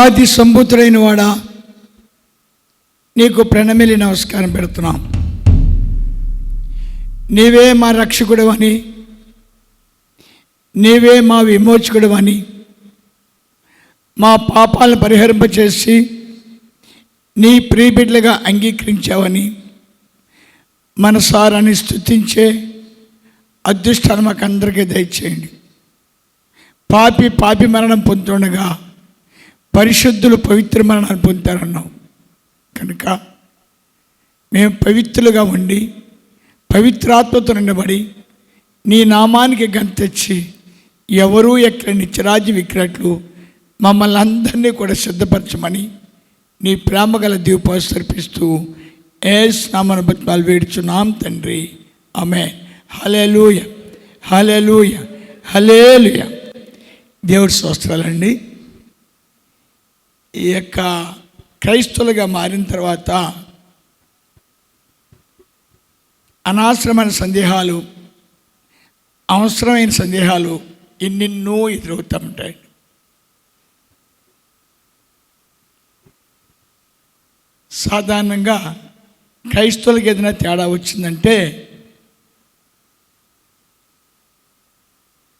ఆది సంబుద్ధుడైన వాడా నీకు ప్రణమిలి నమస్కారం పెడుతున్నాం. నీవే మా రక్షకుడు అని నీవే మా విమోచకుడు అని మా పాపాలను పరిహరింపచేసి నీ ప్రియబిడ్డలుగా అంగీకరించావని మనసారాన్ని స్థుతించే అదృష్టాన్ని మాకు అందరికీ దయచేయండి. పాపి పాపి మరణం పొందుతుండగా పరిశుద్ధులు పవిత్ర మరణాన్ని పొందుతారన్నావు. కనుక మేము పవిత్రులుగా ఉండి పవిత్రాత్మతో నిండబడి నీ నామానికి గంతెచ్చి ఎవరూ ఎక్కడ నిత్యరాజ్యం విక్రట్లు మమ్మల్ని అందరినీ కూడా సిద్ధపరచమని నీ ప్రేమ గల దీపాలు ఏ ఏస్ నామన వేడుచున్నాం తండ్రి. ఆమె హలేలుయ హలేలుయ హలేలుయ దేవుడి స్వస్థలండి ఈ యొక్క క్రైస్తవులుగా మారిన తర్వాత అనవసరమైన సందేహాలు అవసరమైన సందేహాలు ఎన్నెన్నో ఎదురవుతూ ఉంటాయి. సాధారణంగా క్రైస్తవులకు ఏదైనా తేడా వచ్చిందంటే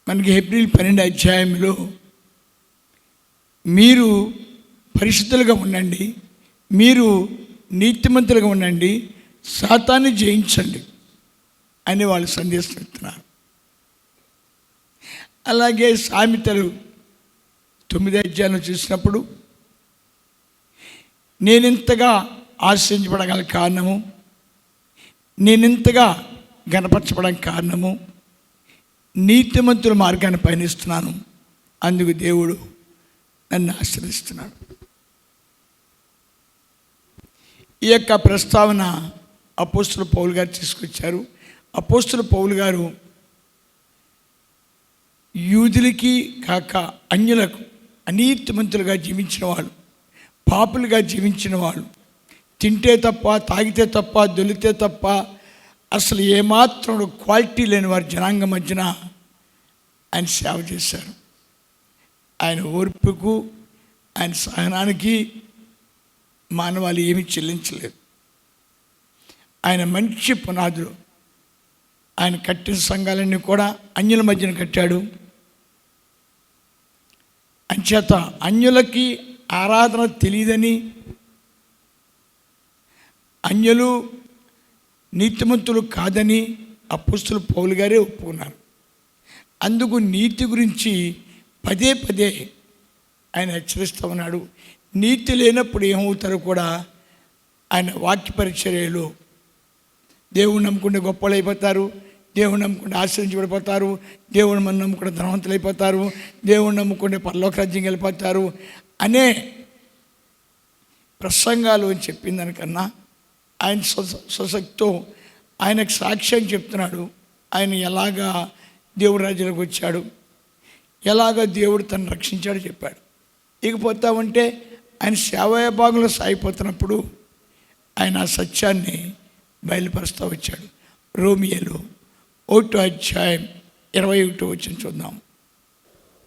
మనకి ఏప్రిల్ పన్నెండు అధ్యాయంలో మీరు పరిశుద్ధులుగా ఉండండి. మీరు నీతిమంతులుగా ఉండండి. శాతాన్ని జయించండి అని వాళ్ళు సందేశం ఇస్తున్నారు. అలాగే సామెతలు తొమ్మిది అధ్యాయంలో చూసినప్పుడు నేనింతగా ఆశ్రయించబడగల కారణము నేనింతగా గనపరచబడడానికి కారణము నీతిమంతుల మార్గాన్ని పయనిస్తున్నాను. అందుకు దేవుడు నన్ను ఆశ్రయిస్తున్నాడు ఈ యొక్క ప్రస్తావన అపోస్తుల పౌలు గారు తీసుకొచ్చారు. అపోస్తుల పౌలు గారు యూదులకి కాక అన్యులకు అనీతిమంతులుగా జీవించిన వాళ్ళు పాపులుగా జీవించిన వాళ్ళు తింటే తప్ప తాగితే తప్ప దొలితే తప్ప అసలు ఏమాత్రం క్వాలిటీ లేని వారి జనాంగం మధ్యన ఆయన సేవ చేశారు. ఆయన ఓర్పుకు ఆయన సహనానికి మానవాళి ఏమీ చెల్లించలేదు. ఆయన మంచి పునాదులు ఆయన కట్టిన సంఘాలన్నీ కూడా అన్యుల మధ్యన కట్టాడు. అంచేత అన్యులకి ఆరాధన తెలియదని అన్యులు నీతిమంతులు కాదని అపుస్తులు పౌలు గారే ఒప్పుకున్నారు. అందుకు నీతి గురించి పదే పదే ఆయన హెచ్చరిస్తూ ఉన్నాడు. నీతి లేనప్పుడు ఏమవుతారో కూడా ఆయన వాక్య పరిచర్యలు. దేవుడు నమ్ముకుంటే గొప్పలు అయిపోతారు దేవుని నమ్ముకుంటే ఆశ్రయించబడిపోతారు. దేవుని మనం నమ్ముకుంటే ధనవంతులు అయిపోతారు దేవుని నమ్ముకుంటే పరలోక రాజ్యం వెళ్ళిపోతారు అనే ప్రసంగాలు అని చెప్పిన దానికన్నా ఆయన స్వ- స్వశక్తితో ఆయనకు సాక్ష్యం చెప్తున్నాడు. ఆయన ఎలాగా దేవుడి రాజులకు వచ్చాడు. ఎలాగ దేవుడు తను రక్షించాడో చెప్పాడు. ఇకపోతా ఉంటే ఆయన సేవా భాగంలో సాగిపోతున్నప్పుడు ఆయన ఆ సత్యాన్ని బయలుపరుస్తూ వచ్చాడు. రోమియోలో ఒకటో అధ్యాయం ఇరవై ఒకటో వచ్చిన చూద్దాం.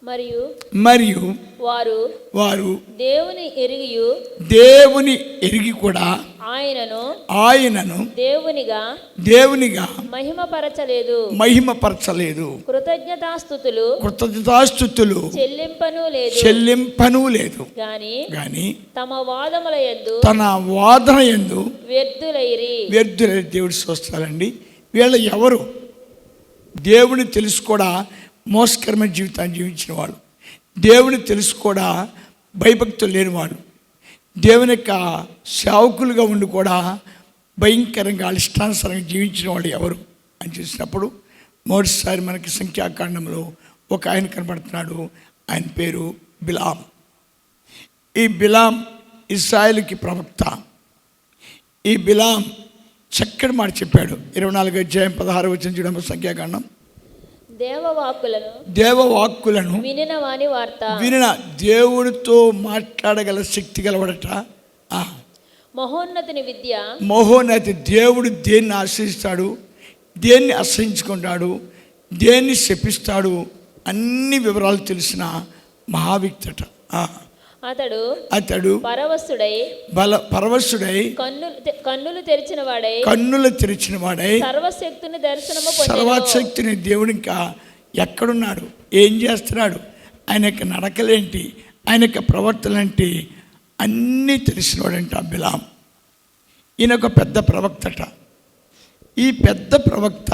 మరియు మరియు వారు వారు దేవుని ఎరిగియు దేవుని ఎరిగి కూడా ఆయనను ఆయనను దేవునిగా దేవునిగా మహిమపరచలేదు. మహిమపరచలేదు. కృతజ్ఞతాస్థుతులు కృతజ్ఞతాస్థుతులు చెల్లింపను లేదు. చెల్లింపను లేదు. గాని కానీ తమ వాదముల యందు తన వాదన ఎందు వ్యర్థులైరి. వ్యర్థులై దేవుడు చూస్తారండి వీళ్ళ ఎవరు? దేవుని తెలుసు కూడా మోసకరమైన జీవితాన్ని జీవించిన వాళ్ళు. దేవుని తెలుసు కూడా భయభక్తులు లేని వాళ్ళు. దేవుని యొక్క సేవకులుగా ఉండి కూడా భయంకరంగా అలిష్టానుసరంగా జీవించిన వాళ్ళు ఎవరు అని చూసినప్పుడు మొదటిసారి మనకి సంఖ్యాకాండంలో ఒక ఆయన కనబడుతున్నాడు. ఆయన పేరు బిలాం. ఈ బిలాం ఇస్రాయల్కి ప్రవక్త. ఈ బిలాం చక్కటి మాట చెప్పాడు. ఇరవై నాలుగు అధ్యాయం పదహారు వచ్చిన చూడమ్మ సంఖ్యాకాండం. దేవవాక్కులను దేవవాక్కులను వినిన వాని వార్త. వినిన దేవుడితో మాట్లాడగల శక్తి గలవడట. మహోన్నతిని విద్య. మహోన్నతి దేవుడు దేన్ని ఆశ్రయిస్తాడు దేన్ని అసహించుకుంటాడు దేన్ని శపిస్తాడు అన్ని వివరాలు తెలిసిన మహావ్యక్తట ఆ, అతడు అతడు పరవశుడై బల పరవశుడై కన్నులు కన్నులు తెరిచిన వాడై కన్నులు తెరిచిన వాడై సర్వశక్తుని దర్శనము సర్వశక్తిని దేవుడు ఇంకా ఎక్కడున్నాడు? ఏం చేస్తున్నాడు? ఆయన యొక్క నడకలేంటి? ఆయన యొక్క ప్రవర్తనలేంటి అన్నీ తెలిసినవాడంట బిలాం ఈయన ఒక పెద్ద ప్రవక్తట. ఈ పెద్ద ప్రవక్త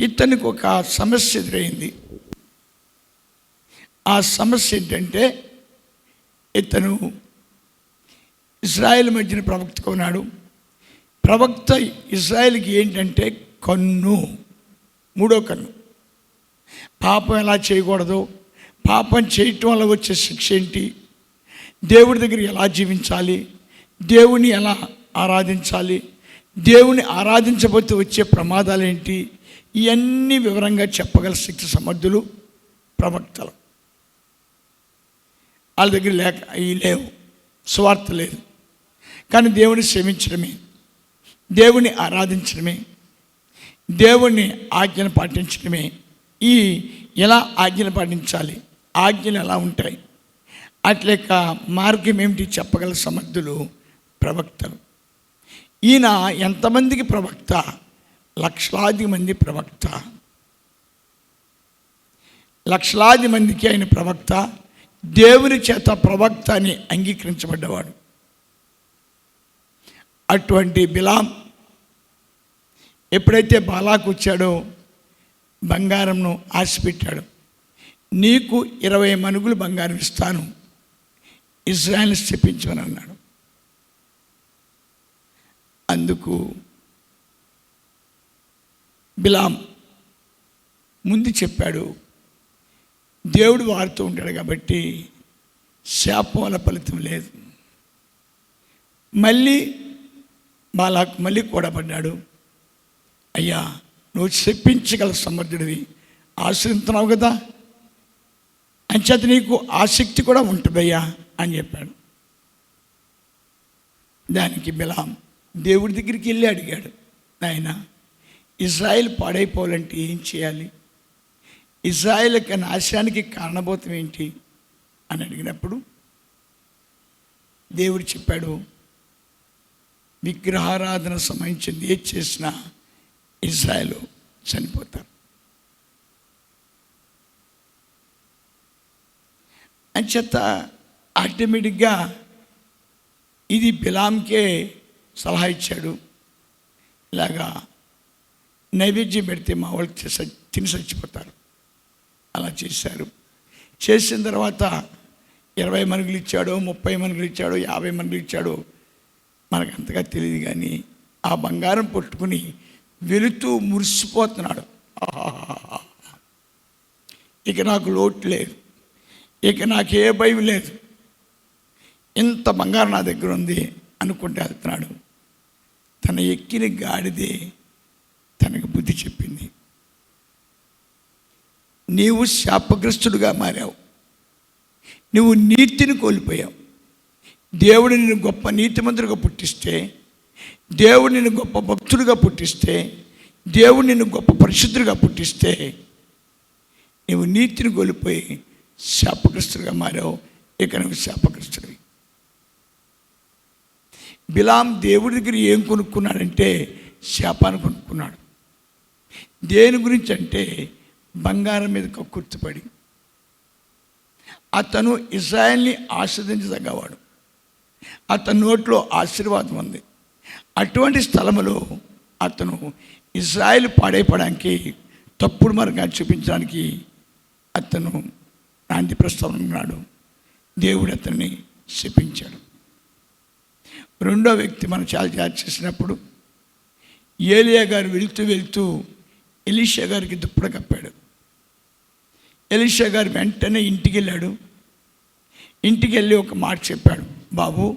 ఇతనికి ఒక సమస్య ఎదురైంది. ఆ సమస్య ఏంటంటే ఇతను ఇజ్రాయెల్ మధ్యన ప్రవక్తగా ఉన్నాడు. ప్రవక్త ఇజ్రాయెల్కి ఏంటంటే కన్ను మూడో కన్ను. పాపం ఎలా చేయకూడదు? పాపం చేయటం వల్ల వచ్చే శిక్ష ఏంటి? దేవుడి దగ్గర ఎలా జీవించాలి? దేవుని ఎలా ఆరాధించాలి? దేవుని ఆరాధించబోతే వచ్చే ప్రమాదాలు ఏంటి? ఇవన్నీ వివరంగా చెప్పగల శక్తి సమర్థులు ప్రవక్తలు. వాళ్ళ దగ్గర లేక ఇవి లేవు. స్వార్థ లేదు. కానీ దేవుని శ్రమించడమే దేవుని ఆరాధించడమే. దేవుణ్ణి ఆజ్ఞను పాటించడమే. ఈ ఎలా ఆజ్ఞను పాటించాలి? ఆజ్ఞలు ఎలా ఉంటాయి? అట్లేక మార్గం ఏమిటి చెప్పగల సమర్థులు? ప్రవక్తలు. ఈయన ఎంతమందికి ప్రవక్త? లక్షలాది మంది ప్రవక్త. లక్షలాది మందికి ఆయన ప్రవక్త. దేవుని చేత ప్రవక్త అని అంగీకరించబడ్డవాడు. అటువంటి బిలాం ఎప్పుడైతే బాలాకు వచ్చాడో బంగారంను ఆశపెట్టాడు. నీకు ఇరవై మనుగులు బంగారం ఇస్తాను. ఇజ్రాయల్ చెప్పించమని అన్నాడు అందుకు బిలాం ముందు చెప్పాడు దేవుడు వాడుతూ ఉంటాడు కాబట్టి శాపం వల్ల ఫలితం లేదు. మళ్ళీ బాలాకు మళ్ళీ కూడా పడ్డాడు అయ్యా నువ్వు చెప్పించగల సమర్థుడివి. ఆశ్రయించున్నావు కదా. అంచేత నీకు ఆసక్తి కూడా ఉంటుందయ్యా అని చెప్పాడు. దానికి బిలాం దేవుడి దగ్గరికి వెళ్ళి అడిగాడు నాయన ఇజ్రాయెల్ పాడైపోవాలంటే ఏం చేయాలి? ఇజ్రాయెల్ యొక్క నాశనానికి కారణభూతం ఏంటి అని అడిగినప్పుడు దేవుడు చెప్పాడు విగ్రహారాధన సంబంధించింది ఏది చేసినా ఇజ్రాయెల్ చనిపోతారు. అంచేత ఆటోమేటిక్గా ఇది బిలాంకే సలహా ఇచ్చాడు. ఇలాగా నైవేద్యం పెడితే మా వాళ్ళు తిని చచ్చిపోతారు అలా చేశారు. చేసిన తర్వాత ఇరవై మనుగులు ఇచ్చాడు ముప్పై మనుగులు ఇచ్చాడు యాభై మనుగులు ఇచ్చాడో మనకు అంతగా తెలియదు కానీ ఆ బంగారం పట్టుకుని వెళుతూ మురిసిపోతున్నాడు. ఇక నాకు లోటు లేదు. ఇక నాకు ఏ భయం లేదు. ఇంత బంగారం నా దగ్గర ఉంది అనుకుంటే వెళ్తున్నాడు. తన ఎక్కిన గాడిదే తనకు బుద్ధి చెప్పింది. నీవు శాపగ్రస్తుడుగా మారావు. నువ్వు నీతిని కోల్పోయావు. దేవుడు నిన్ను గొప్ప నీతిమంతుడిగా పుట్టిస్తే దేవుడు నిన్ను గొప్ప భక్తుడిగా పుట్టిస్తే దేవుడు నిన్ను గొప్ప పరిశుద్ధుడిగా పుట్టిస్తే నువ్వు నీతిని కోల్పోయి శాపగ్రస్తుడిగా మారావు. ఇక నువ్వు శాపగ్రస్తుడివి. బిలాం దేవుడి దగ్గర ఏం కొనుక్కున్నాడంటే శాపాన్ని కొనుక్కున్నాడు. దేని గురించి అంటే బంగారం మీద కక్కుర్తిపడి అతను ఇజ్రాయల్ని ఆస్వాదించదగ్గవాడు అతని నోట్లో ఆశీర్వాదం ఉంది. అటువంటి స్థలములో అతను ఇజ్రాయెల్ పాడైపోవడానికి తప్పుడు మార్గాన్ని చూపించడానికి అతను నాంది ప్రస్తావన ఉన్నాడు దేవుడు అతన్ని శపించాడు. రెండో వ్యక్తి మనం చాలా జాగ్రత్త చేసినప్పుడు ఏలియా గారు వెళ్తూ వెళ్తూ ఎలీషా గారికి దుప్పడ కప్పాడు. ఎలీషా గారు వెంటనే ఇంటికి వెళ్ళాడు. ఇంటికి వెళ్ళి ఒక మాట చెప్పాడు. బాబు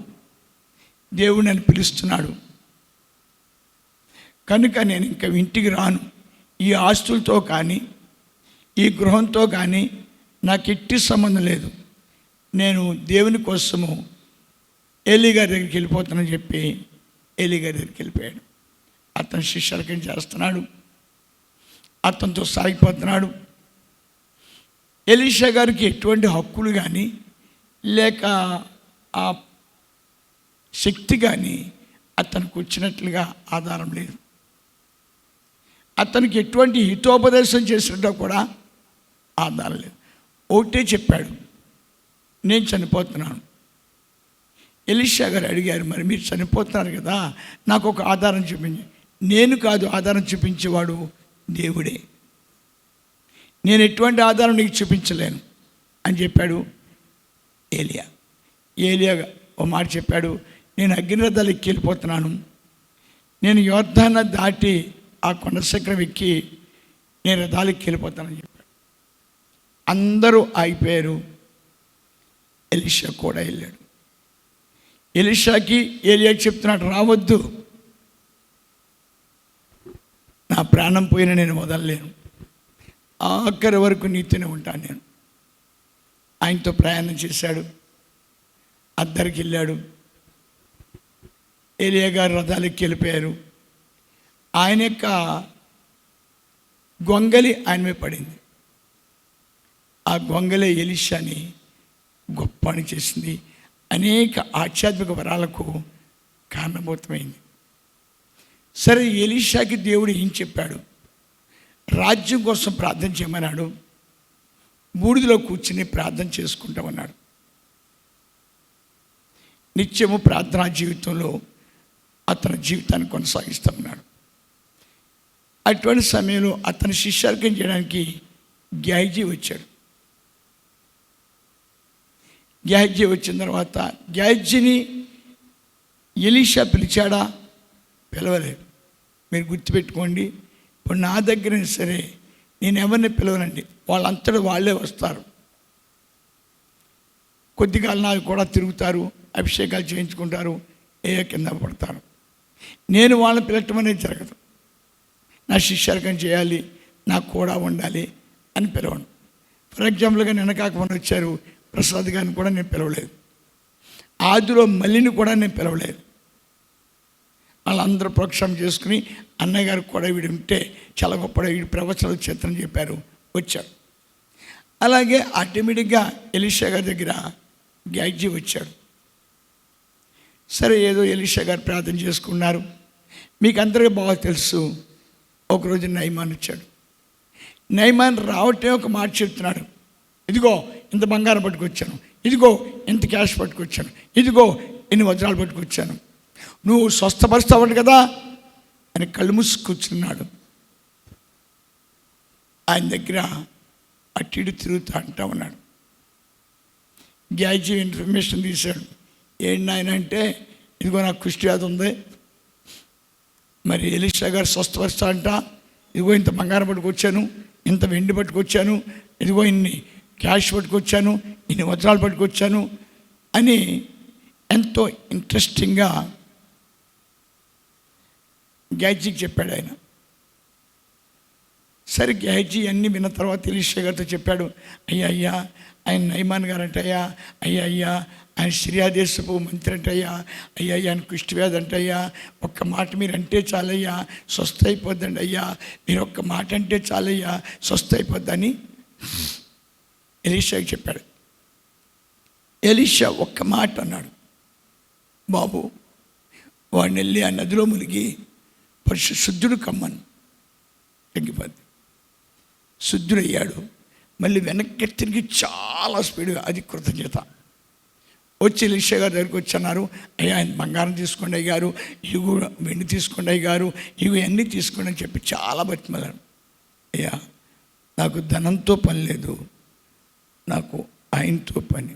దేవుడు నన్ను పిలుస్తున్నాడు. కనుక నేను ఇంకా ఇంటికి రాను. ఈ ఆస్తులతో కానీ ఈ గృహంతో కానీ నాకు ఎట్టి సంబంధం లేదు. నేను దేవుని కోసము ఎలిగారి గారి దగ్గరికి వెళ్ళిపోతానని చెప్పి ఎలిగారి గారి దగ్గరికి వెళ్ళిపోయాడు. అతను శిష్యులకం చేస్తున్నాడు? అతనితో సాగిపోతున్నాడు. ఎలీషా గారికి ఎటువంటి హక్కులు కానీ లేక ఆ శక్తి కానీ అతనికి వచ్చినట్లుగా ఆధారం లేదు. అతనికి ఎటువంటి హితోపదేశం చేసినట్టు కూడా ఆధారం లేదు. ఒకటే చెప్పాడు నేను చనిపోతున్నాను. ఎలిషా గారు అడిగారు మరి మీరు చనిపోతున్నారు కదా నాకు ఒక ఆధారం చూపించి. నేను కాదు ఆధారం చూపించేవాడు దేవుడే. నేను ఎటువంటి ఆధారం నీకు చూపించలేను అని చెప్పాడు ఏలియా. ఏలియా ఓ మాట చెప్పాడు నేను అగ్నిరథాలు ఎక్కి వెళ్ళిపోతున్నాను. నేను యోద్ధాన్ని దాటి ఆ కొండ శిఖరం ఎక్కి నేను రథాలు ఎక్కి వెళ్ళిపోతానని చెప్పాడు. అందరూ ఆగిపోయారు. ఎలిషా కూడా వెళ్ళాడు. ఎలిషాకి ఏలియా చెప్తున్నాడు రావద్దు. నా ప్రాణం పోయిన నేను వదలలేను. ఆఖరి వరకు నీతోనే ఉంటాను నేను. ఆయనతో ప్రయాణం చేశాడు. అద్దరికి వెళ్ళాడు. ఏలియా గారు రథాలెక్కి వెళ్ళిపోయారు. ఆయన యొక్క గొంగలి ఆయన మీద పడింది. ఆ గొంగలే ఎలిషాని గొప్ప అని చేసింది. అనేక ఆధ్యాత్మిక వరాలకు కారణభూతమైంది. సరే ఎలిషాకి దేవుడు ఏం చెప్పాడు? రాజ్యం కోసం ప్రార్థన చేయమన్నాడు. బూడిదలో కూర్చుని ప్రార్థన చేసుకుంటామన్నాడు. నిత్యము ప్రార్థనా జీవితంలో అతని జీవితాన్ని కొనసాగిస్తామన్నాడు. అటువంటి సమయంలో అతని శిష్యార్గం చేయడానికి గ్యాజీ వచ్చాడు. గ్యాయిజీ వచ్చిన తర్వాత గ్యాజీని ఎలీషా పిలిచాడా? పిలవలేదు. మీరు గుర్తుపెట్టుకోండి ఇప్పుడు నా దగ్గర సరే నేను ఎవరిని పిలవనండి? వాళ్ళంతటా వాళ్ళే వస్తారు. కొద్దికాలు నాకు కూడా తిరుగుతారు అభిషేకాలు చేయించుకుంటారు ఏ కింద పడతారు. నేను వాళ్ళని పిలవటం అనేది జరగదు. నా శిష్యార్కం చేయాలి నాకు కూడా ఉండాలి అని పిలవను. ఫర్ ఎగ్జాంపుల్గా నిన్న వచ్చారు ప్రసాద్ గారిని కూడా నేను పిలవలేదు. ఆదిలో మల్లిని కూడా నేను పిలవలేదు. వాళ్ళందరూ ప్రోక్షం చేసుకుని అన్నగారు కూడా వీడు ఉంటే చాలా గొప్ప వీడి ప్రవచనాలు చేతని చెప్పారు. వచ్చాడు అలాగే ఆటోమేటిక్గా ఎలీషా గారి దగ్గర గ్యాడ్జీ వచ్చాడు సరే ఏదో ఎలీషా గారు ప్రార్థన చేసుకున్నారు. మీకు అందరికీ బాగా తెలుసు ఒకరోజు నైమాన్ వచ్చాడు. నైమాన్ రావటే ఒక మాట చెప్తున్నాడు. ఇదిగో ఇంత బంగారం పట్టుకొచ్చాను. ఇదిగో ఇంత క్యాష్ పట్టుకొచ్చాను. ఇదిగో ఎన్ని వజ్రాలు పట్టుకొచ్చాను. నువ్వు స్వస్థపరుస్తావు కదా అని కళ్ళు మూసి కూర్చున్నాడు. ఆయన దగ్గర అటు ఇటు తిరుగుతూ అంటా ఉన్నాడు. గ్యాజీ ఇన్ఫర్మేషన్ తీశాడు. ఏంటి ఆయన అంటే ఇదిగో నాకు కుష్టి వ్యాధి ఉంది. మరి ఎలిషా గారు స్వస్థపరుస్తా అంట ఇదిగో ఇంత బంగారం పట్టుకొచ్చాను ఇంత వెండి పట్టుకొచ్చాను ఇదిగో ఇన్ని క్యాష్ పట్టుకొచ్చాను ఇన్ని వజ్రాలు పట్టుకొచ్చాను అని ఎంతో ఇంట్రెస్టింగ్గా గ్యాజీకి చెప్పాడు ఆయన. సరే గ్యాజీ అన్నీ విన్న తర్వాత ఎలీషా గారితో చెప్పాడు అయ్యా అయ్యా ఆయన నైమాన్ గారు అంటయ్యా అయ్యా అయ్యా ఆయన శ్రీయాదేశపు మంత్రి అంటయ్యా అయ్యా అయ్యా ఆయన కుష్టివ్యాధి అంటయ్యా ఒక్క మాట మీరు అంటే చాలయ్యా స్వస్థ అయిపోద్దండి అయ్యా మీరు ఒక్క మాట అంటే చాలయ్యా స్వస్థ అయిపోద్దని ఎలీషాకి చెప్పాడు. ఎలీషా ఒక్క మాట అన్నాడు బాబు వాడిని వెళ్ళి ఆ నదిలో మునిగి పరిశుద్ధుడు కమ్మను. తగ్గిపోద్ది శుద్ధుడయ్యాడు. మళ్ళీ వెనక్కి తిరిగి చాలా స్పీడ్గా అది కృతజ్ఞత. వచ్చి ఎలీషా గారి దగ్గరికి వచ్చి అన్నారు అయ్యా ఆయన బంగారం తీసుకోండి అయ్యారు ఇవి వెండి తీసుకోండి అయ్యారు ఇవి అన్నీ తీసుకోండి అని చెప్పి చాలా బతిమలారు అయ్యా నాకు ధనంతో పని లేదు. నాకు ఆయనతో పని.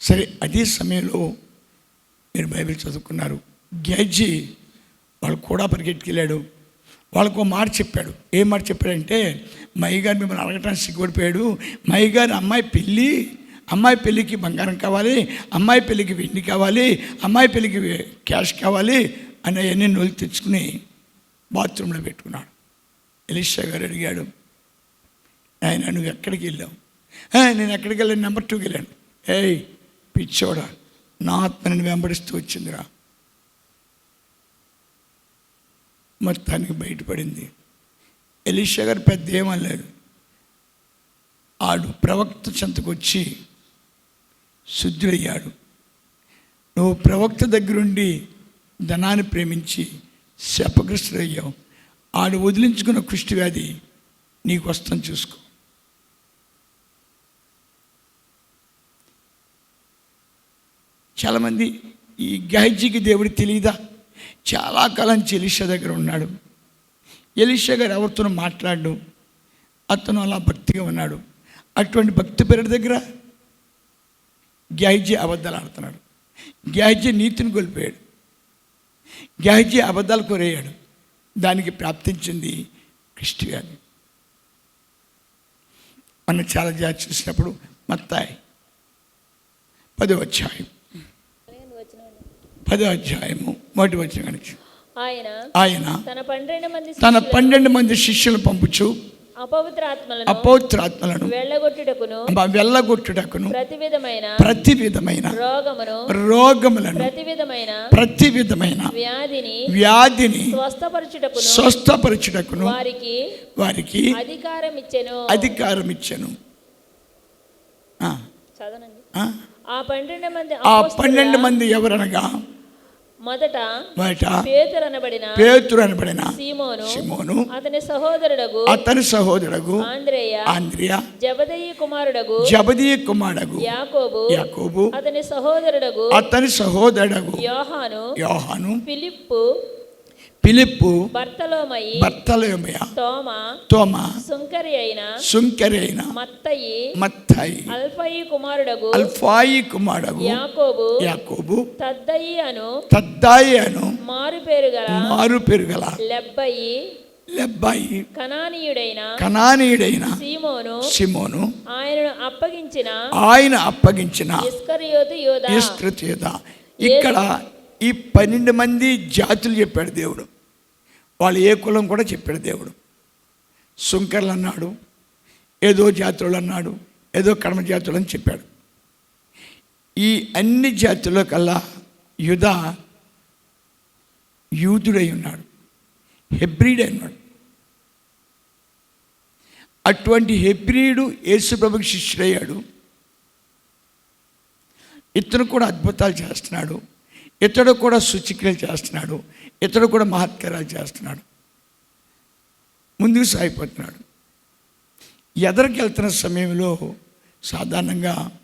సరే అదే సమయంలో మీరు బైబిల్ చదువుకున్నారు. గ్యాజీ వాళ్ళు కూడా పరిగెట్టుకెళ్ళాడు. వాళ్ళకు మాట చెప్పాడు. ఏం మాట చెప్పాడంటే మయ్య గారు మిమ్మల్ని అడగటానికి సిగ్గుపడిపోయాడు. మయ్య గారు అమ్మాయి పెళ్ళి అమ్మాయి పెళ్ళికి బంగారం కావాలి అమ్మాయి పెళ్ళికి వెండి కావాలి అమ్మాయి పెళ్ళికి క్యాష్ కావాలి అని అవన్నీ నొలి తెచ్చుకుని బాత్రూంలో పెట్టుకున్నాడు. ఎలిషా గారు అడిగాడు ఆయన నువ్వు ఎక్కడికి వెళ్ళావు? నేను ఎక్కడికి వెళ్ళాను? నెంబర్ టూకి వెళ్ళాను. ఏయ్ పిచ్చోడా నా ఆత్మని వెంబడిస్తూ వచ్చిందిరా. మొత్తానికి బయటపడింది. ఎలీషా గారు పెద్ద ఏమనలేదు ఆడు ప్రవక్త చెంతకు వచ్చి శుద్ధుడయ్యాడు నువ్వు ప్రవక్త దగ్గరుండి ధనాన్ని ప్రేమించి శాపగ్రస్తుడయ్యావు. ఆడు వదిలించుకున్న కుష్టి వ్యాధి నీకు వస్తాను చూసుకో. చాలామంది ఈ గహజీకి దేవుడు తెలియదా చాలా కాలం నుంచి ఎలిషా దగ్గర ఉన్నాడు. ఎలిషా గారు ఎవరితోనూ మాట్లాడు అతను అలా భక్తిగా ఉన్నాడు. అటువంటి భక్తి పేరు దగ్గర గ్యాహజీ అబద్ధాలు ఆడుతున్నాడు. గ్యాహజీ నీతిని కోల్పోయాడు. గ్యాహజీ అబద్ధాలు కోరేయాడు. దానికి ప్రాప్తించింది క్రిస్టి వ్యాధి మనం చాలా జాగ్రత్త చూసినప్పుడు మత్తాయి పదో అధ్యాయం. పదో అధ్యాయము మొదటి వచ్చిన కనుక ఆయన ఆయన తన పన్నెండు మంది తన పన్నెండు మంది శిష్యులు పంపుచు అపవిత్రాత్మలను అపౌత్రాత్మలను వెళ్ళగొట్టుటకును వెళ్ళగొట్టుటకును ప్రతి విధమైన ప్రతి విధమైన రోగమును రోగములను ప్రతి విధమైన ప్రతి విధమైన వ్యాధిని వ్యాధిని స్వస్థపరచుటకును స్వస్థపరచుటకును వారికి వారికి అధికారం ఇచ్చెను అధికారం ఇచ్చాను ఆ, చదవనండి ఆ. ఆ పన్నెండు మంది ఆ పన్నెండు మంది ఎవరనగా మొదట బయట పేతురు అనబడిన పేతురు అనబడిన సీమోను సిమోను అతని సహోదరుడగు అతని సహోదరుడు ఆంద్రేయ ఆంద్రియా జబదయి కుమారుడగు జబదీయ కుమారుడు యాకోబు యాకోబు అతని సహోదరుడగు అతని సహోదరుడు యోహాను యోహాను ఫిలిప్పు పిలిప్పు బర్తలోమయి భర్తలేమయ తోమ తోమ సుంకరి అయిన సుంకరి అయిన మత్తయి మత్తాయి అల్ఫయి కుమారుడగు అల్ఫాయి కుమారుడు యాకోబు యాకోబు తద్దయి అను తద్దాయి అను మారు పేరు గల మారు పెరుగల లెబ్బయి లెబ్బాయి కనానీయుడైన కనానీయుడైన సీమోను సిమోను ఆయనను అప్పగించిన ఆయన అప్పగించిన ఇస్కరియోతు యోధ ఇస్కృతేత ఇక్కడ ఈ పన్నెండు మంది జాతులు చెప్పాడు దేవుడు. వాళ్ళు ఏ కులం కూడా చెప్పాడు దేవుడు. సుంకర్లు అన్నాడు ఏదో జాతులు అన్నాడు ఏదో కర్మ జాతులు అని చెప్పాడు. ఈ అన్ని జాతుల్లో కల్లా యుధ యూదుడై ఉన్నాడు హెబ్రిడ్ అయి ఉన్నాడు. అటువంటి హెబ్రిడు యేసుప్రభుకి శిష్యుడయ్యాడు. ఇతను కూడా అద్భుతాలు చేస్తున్నాడు. ఇతడు కూడా శుచిక్రియలు చేస్తున్నాడు. ఇతడు కూడా మహత్కారాలు చేస్తున్నాడు. ముందుకు సాగిపోతున్నాడు. ఎదరికి వెళ్తున్న సమయంలో సాధారణంగా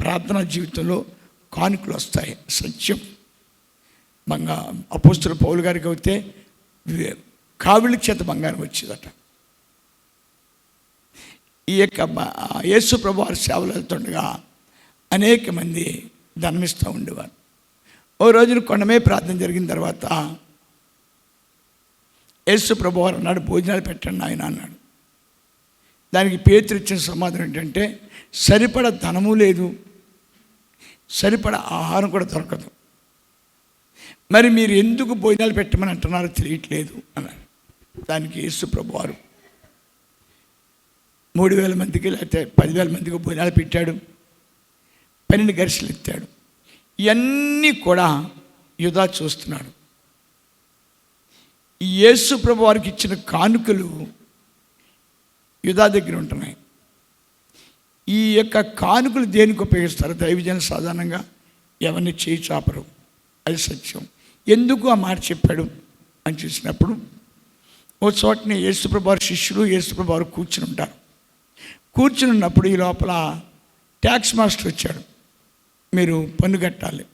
ప్రార్థనా జీవితంలో కానుకలు వస్తాయి. సత్యం. బంగా అపోస్తుల పౌలు గారికి అయితే వే- కావిళ్ళ చేత బంగారం వచ్చేదట. ఈ యొక్క యేసు ప్రభు వారి సేవలు వెళ్తుండగా అనేక మంది ధనమిస్తూ ఉండేవారు. ఓ రోజున కొండమే ప్రార్థన జరిగిన తర్వాత యేసు ప్రభు వారు అన్నాడు భోజనాలు పెట్టండి ఆయన అన్నాడు. దానికి పేతురు ఇచ్చిన సమాధానం ఏంటంటే సరిపడ ధనము లేదు సరిపడ ఆహారం కూడా దొరకదు. మరి మీరు ఎందుకు భోజనాలు పెట్టమని అంటున్నారో తెలియట్లేదు అన్నారు దానికి యేసు ప్రభు వారు మూడు వేల మందికి లేకపోతే పదివేల మందికి భోజనాలు పెట్టాడు. పన్నెండు గరిసెలు ఎత్తాడు. ఇవన్నీ కూడా యుధా చూస్తున్నాడు. ఈ యేసు ప్రభు వారికి ఇచ్చిన కానుకలు యుధా దగ్గర ఉంటున్నాయి. ఈ యొక్క కానుకలు దేనికి ఉపయోగిస్తారు? దైవజన సాధారణంగా ఎవరిని చేయి చాపరు. అది సత్యం. ఎందుకు ఆ మాట చెప్పాడు అని చూసినప్పుడు ఓ చోటని యేసుప్రభారు వారి శిష్యులు యేసుప్రభు వారు కూర్చుని ఉంటారు. కూర్చుని ఉన్నప్పుడు ఈ లోపల ట్యాక్స్ మాస్టర్ వచ్చాడు. మీరు పన్ను కట్టాలి.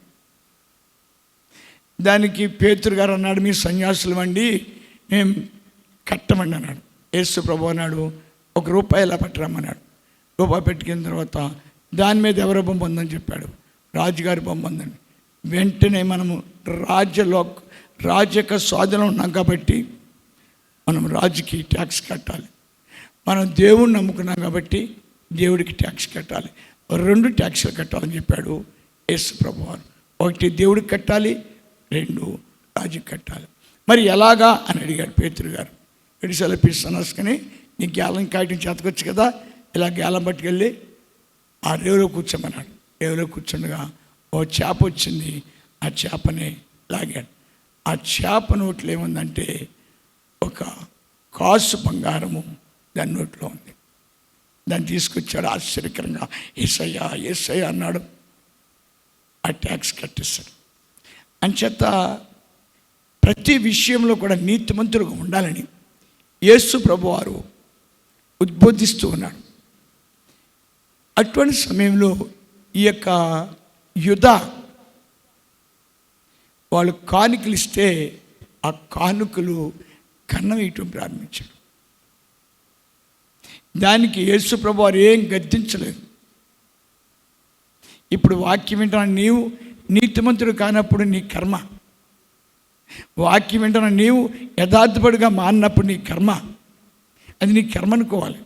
దానికి పేతురు గారు అన్నాడు మీ సన్యాసులు అండి మేము కట్టమండి అన్నాడు. యేసు ప్రభు అన్నాడు ఒక రూపాయి ఎలా పట్టరమ్మన్నాడు. రూపాయి పెట్టుకున్న తర్వాత దాని మీద ఎవరో బొమ్మ ఉందని చెప్పాడు. రాజుగారి బొమ్మ ఉందని వెంటనే మనము రాజ్యలో రాజు యొక్క స్వాధీనం ఉన్నాం కాబట్టి మనం రాజుకి ట్యాక్స్ కట్టాలి. మనం దేవుణ్ణి నమ్ముకున్నాం కాబట్టి దేవుడికి ట్యాక్స్ కట్టాలి. రెండు ట్యాక్స్లు కట్టాలని చెప్పాడు యేసు ప్రభువారు. ఒకటి దేవుడికి కట్టాలి రెండు రాజుకి కట్టాలి. మరి ఎలాగా అని అడిగాడు పేతురు గారు. ఎడిసెల పిస్తనస్కని నీ గ్యాలం కాయటం చేతకొచ్చు కదా ఇలా గ్యాలం పట్టుకెళ్ళి ఆ రేవులో కూర్చోమన్నాడు. రేవులో కూర్చుండగా ఓ చేప వచ్చింది ఆ చేపని లాగాడు. ఆ చేప నోట్లో ఏముందంటే ఒక కాసు బంగారము దాని నోట్లో ఉంది. దాన్ని తీసుకొచ్చాడు ఆశ్చర్యకరంగా. ఏసయ్యా ఏసయ్య అన్నాడు. ఆ ట్యాక్స్ కట్టేస్తాడు అంచేత ప్రతి విషయంలో కూడా నీతిమంతులుగా ఉండాలని యేసు ప్రభువారు ఉద్బోధిస్తూ ఉన్నాడు. అటువంటి సమయంలో ఈ యొక్క యుధ వాళ్ళు కానుకలు ఇస్తే ఆ కానుకలు కన్నం వేయటం ప్రారంభించాడు దానికి యేసు ప్రభు వారు ఏం గద్దించలేదు. ఇప్పుడు వాక్యం వింటున్న నీవు నీతిమంతుడు కానప్పుడు నీ కర్మ. వాక్యం వింటున్న నీవు యథార్థపడిగా మారినప్పుడు నీ కర్మ. అది నీ కర్మ అనుకోవాలి.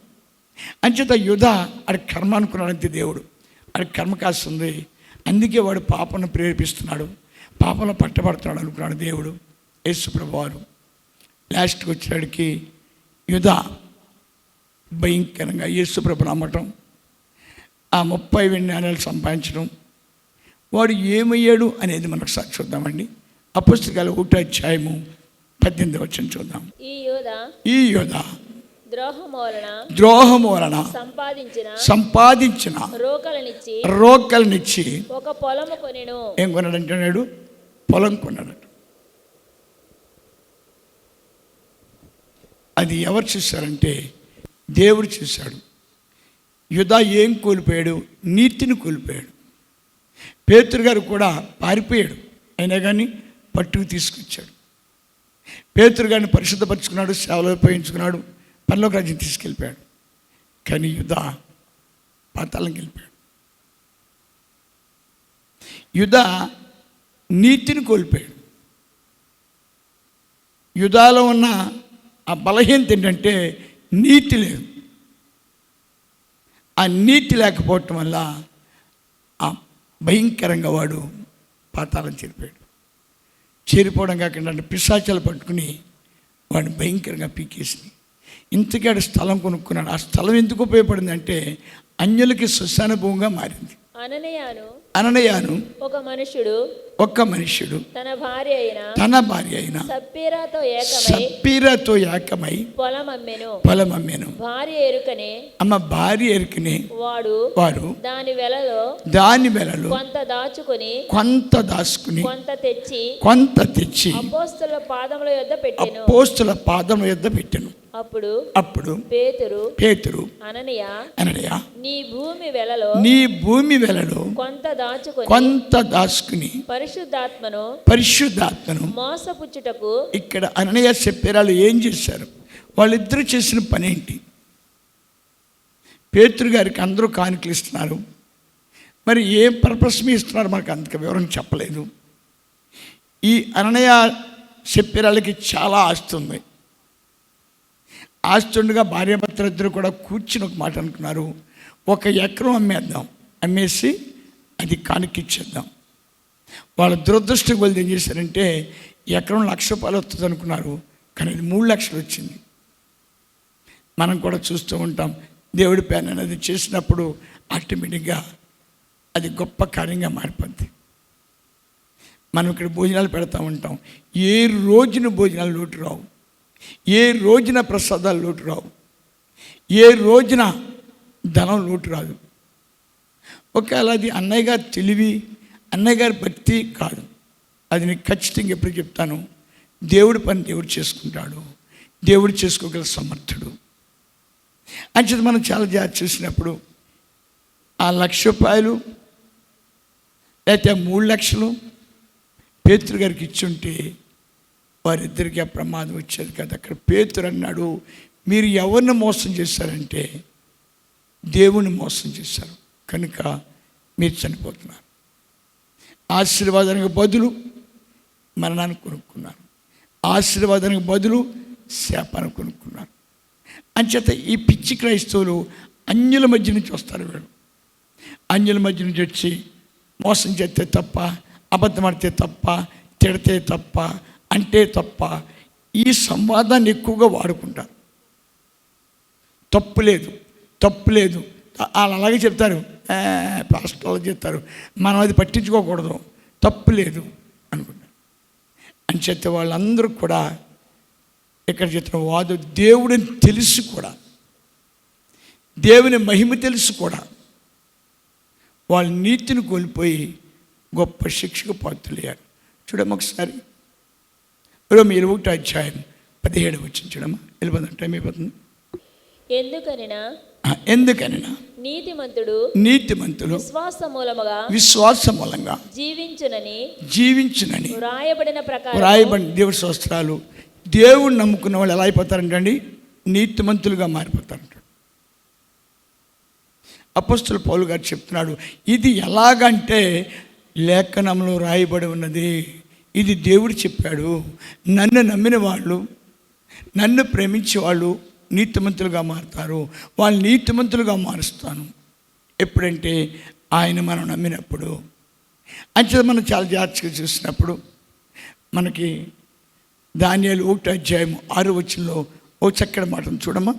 అంచేత యుధ ఆడి కర్మ అనుకున్నాడంతే దేవుడు. ఆడి కర్మ కాస్తుంది. అందుకే వాడు పాపను ప్రేరేపిస్తున్నాడు. పాపంలో పట్టబడుతున్నాడు అనుకున్నాడు దేవుడు. యేసు ప్రభువారు లాస్ట్కి వచ్చేటికి యుధ భయంకరంగా యేసు ప్రభు నమ్మటం ఆ ముప్పై నాణాలు సంపాదించడం వాడు ఏమయ్యాడు అనేది మనకు సాక్షి చూద్దామండి. అపుస్తకాలు ఒకటో అధ్యాయము పద్దెనిమిది వచ్చిన చూద్దాం. ఈ యోధ ద్రోహం వలన సంపాదించిన సంపాదించిన రోకలనిచ్చి రోకల్నిచ్చి ఒక పొలము కొనెను. ఏం కొన్నాడంటున్నాడు పొలం కొన్నాడు అది ఎవరు చూశారంటే దేవుడు చూశాడు. యుధ ఏం కోల్పోయాడు? నీతిని కోల్పోయాడు. పేతురు గారు కూడా పారిపోయాడు. అయినా కానీ పట్టుకు తీసుకొచ్చాడు. పేతురు గారిని పరిశుద్ధపరుచుకున్నాడు సేవలు ఉపయోగించుకున్నాడు పనిలోకి రాజ్యం తీసుకెళ్ళిపోయాడు. కానీ యుధ పాతాళం వెళ్ళిపోయాడు యుధ నీతిని కోల్పోయాడు. యుధాలో ఉన్న ఆ బలహీనత ఏంటంటే నీతి లేదు. ఆ నీతి లేకపోవటం వల్ల ఆ భయంకరంగా వాడు పాతాళం చేరిపోయాడు. చేరిపోవడం కాకుండా అంటే పిశాచాలు పట్టుకుని వాడిని భయంకరంగా పీకేసి ఇంతకీ ఆడు స్థలం కొనుక్కున్నాడు. ఆ స్థలం ఎందుకు ఉపయోగపడింది అంటే అన్యులకి భూమిగా మారింది. అననయాను. అననయాను. ఒక మనుషుడు ఒక్క మనుష్యుడు తన భార్య అయిన తన భార్య అయిన సప్పీరాతో ఏకమై సప్పీరతో ఏకమై పొలం అమ్మెను పొలం అమ్మాను భార్య ఎరుకనే అమ్మ భార్య ఎరికిని వాడు వారు దాని వెలలో దాని వెలలు కొంత దాచుకుని కొంత దాచుకుని కొంత తెచ్చి కొంత తెచ్చి అపోస్తుల పాదముల యొద్ద పెట్టెను. అపోస్తుల పాదం యొద్ద పెట్టెను. అప్పుడు అప్పుడు పేతురు పేతురు అననయ అనడయ నీ భూమి వెలలో నీ భూమి వెలలో కొంత దాచుకొని కొంత దాచుకుని పరిశుద్ధాత్మను పరిశుద్ధాత్మను మోసపుచ్చుటకు ఇక్కడ అననయ చెప్పేరాలు ఏం చేశారు? వాళ్ళిద్దరూ చేసిన పని ఏంటి? పేతురు గారికి అందరూ కానుకలు ఇస్తున్నారు. మరి ఏ పర్పస్ మీ ఇస్తున్నారు మనకు అంత వివరం చెప్పలేదు. ఈ అననయ చెప్పేరాళ్ళకి చాలా ఆస్తి ఉంది. ఆస్తి ఉండగా భార్యాభర్తలు ఇద్దరు కూడా కూర్చుని ఒక మాట అనుకున్నారు. ఒక ఎకరం అమ్మేద్దాం. అమ్మేసి అది కానుకిచ్చేద్దాం వాళ్ళ దురదృష్టం వాళ్ళు ఏం చేశారంటే ఎకరం లక్ష రూపాయలు వస్తుంది అనుకున్నారు కానీ అది మూడు లక్షలు వచ్చింది. మనం కూడా చూస్తూ ఉంటాం దేవుడి పైన అనేది చేసినప్పుడు ఆటోమేటిక్గా అది గొప్ప కార్యంగా మారిపోద్ది. మనం ఇక్కడ భోజనాలు పెడతా ఉంటాం ఏ రోజున భోజనాలు లోటు రావు ఏ రోజున ప్రసాదాలు లోటు రావు ఏ రోజున ధనం లోటు రాదు. ఒకవేళ అది అన్నయ్య గారి తెలివి అన్నయ్య గారి భక్తి కాదు. అది నేను ఖచ్చితంగా ఎప్పుడు చెప్తాను. దేవుడి పని దేవుడు చేసుకుంటాడు. దేవుడు చేసుకోగల సమర్థుడు. అంచేది మనం చాలా జాగ్రత్త చూసినప్పుడు ఆ లక్ష రూపాయలు లేకపోతే ఆ మూడు లక్షలు పేతురు గారికి ఇచ్చుంటే వారిద్దరికి ఆ ప్రమాదం వచ్చేది కదా. అక్కడ పేతురు అన్నాడు మీరు ఎవరిని మోసం చేశారంటే దేవుని మోసం చేశారు. కనుక మీరు చనిపోతున్నారు. ఆశీర్వాదానికి బదులు మరణాన్ని కొనుక్కున్నారు. ఆశీర్వాదానికి బదులు శాపాన్ని కొనుక్కున్నారు. అంచేత ఈ పిచ్చి క్రైస్తవులు అన్యుల మధ్య నుంచి వస్తారు వీళ్ళు. అన్యుల మధ్య నుంచి వచ్చి మోసం చేస్తే తప్ప అబద్ధమాడితే తప్ప తిడితే తప్ప అంటే తప్ప ఈ సంవాదాన్ని ఎక్కువగా వాడుకుంటారు. తప్పు లేదు తప్పు లేదు వాళ్ళు అలాగే చెప్తారు. "ఆ, పాస్టర్ అలా చెప్తారు. మనం అది పట్టించుకోకూడదు. తప్పు లేదు అనుకుంటారు. చెప్తే వాళ్ళందరూ కూడా ఇక్కడ చెప్తున్న వాదు దేవుడిని తెలిసి కూడా. దేవుని మహిమ తెలుసు కూడా. వాళ్ళ నీతిని కోల్పోయి గొప్ప శిక్షకు పాత్రలయ్యారు. చూడమ్మ ఒకసారి. రోమి ఇరవై ఒకటి అధ్యాయం పదిహేడు వచ్చింది చూడమ్మా. వెళ్ళిపోతుంది టైం అయిపోతుంది. ఎందుకనినా? ఎందుకనినా? నీతిమంతుడు నీతిమంతులు విశ్వాస మూలముగా విశ్వాస మూలంగా జీవించునని జీవించునని వ్రాయబడిన ప్రకారం రాయబడి దేవుడి స్వస్త్రాలు దేవుణ్ణి నమ్ముకున్న వాళ్ళు ఎలా అయిపోతారంటండి నీతిమంతులుగా మారిపోతారంట. అపస్తుల పౌలు గారు చెప్తున్నాడు ఇది ఎలాగంటే లేఖనంలో రాయబడి ఉన్నది. ఇది దేవుడు చెప్పాడు. నన్ను నమ్మిన వాళ్ళు నన్ను ప్రేమించే వాళ్ళు నీతిమంతులుగా మారుతారు. వాళ్ళు నీతిమంతులుగా మారుస్తాను. ఎప్పుడంటే ఆయన మనం నమ్మినప్పుడు. అంచేత మనం చాలా జాగ్రత్తగా చూసినప్పుడు మనకి ధాన్యాలు ఒకటి అధ్యాయం ఆరు వచ్చంలో ఓ చక్కటి మాటను చూడమ్మా.